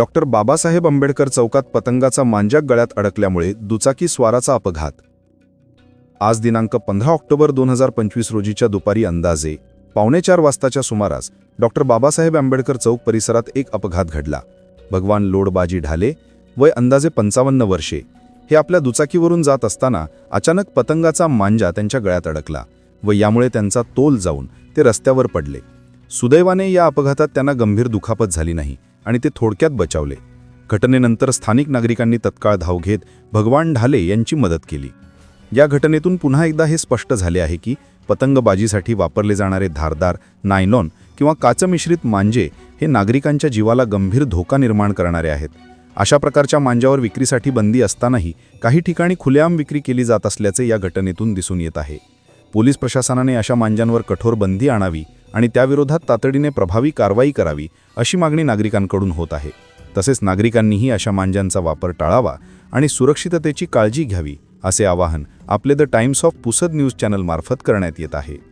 Doctor Babasaheb Ambedkar चौकात पतंगाचा मांजाक गळ्यात अडकल्यामुळे दुचाकी स्वाराचा अपघात. आज दिनांक पंधरा ऑक्टोबर दोन हजार पंचवीस रोजीच्या दुपारी अंदाजे पावणेचार वाजताच्या सुमारास डॉक्टर बाबासाहेब आंबेडकर चौक परिसरात एक अपघात घडला. भगवान लोडबाजी ढाले वय अंदाजे पंचावन्न वर्षे. हे आपल्या दुचाकीवरून जात असताना अचानक पतंगाचा मांजा त्यांच्या गळ्यात अडकला व यामुळे त्यांचा तोल जाऊन ते रस्त्यावर पडले. सुदैवाने या अपघातात त्यांना गंभीर दुखापत झाली नाही आणि ते थोडक्यात बचावले. घटनेनंतर स्थानिक नागरिकांनी तत्काळ धाव घेत भगवान ढाले यांची मदत केली. या घटनेतून पुन्हा एकदा हे स्पष्ट झाले आहे की पतंगबाजीसाठी वापरले जाणारे धारदार नायलॉन किंवा काचमिश्रित मांजे हे नागरिकांच्या जीवाला गंभीर धोका निर्माण करणारे आहेत. अशा प्रकारच्या मांजावर विक्रीसाठी बंदी असतानाही काही ठिकाणी खुलेआम विक्री केली जात असल्याचे या घटनेतून दिसून येत आहे. पोलीस प्रशासनाने अशा मांजांवर कठोर बंदी आणावी आणि त्याविरोधात तातडीने प्रभावी कारवाई करावी अशी मागणी नागरिकांकडून होत आहे. तसेच नागरिकांनीही अशा मांजांचा वापर टाळावा आणि सुरक्षिततेची काळजी घ्यावी असे आवाहन आपले the times of Pusad news चॅनलमार्फत करण्यात येत आहे.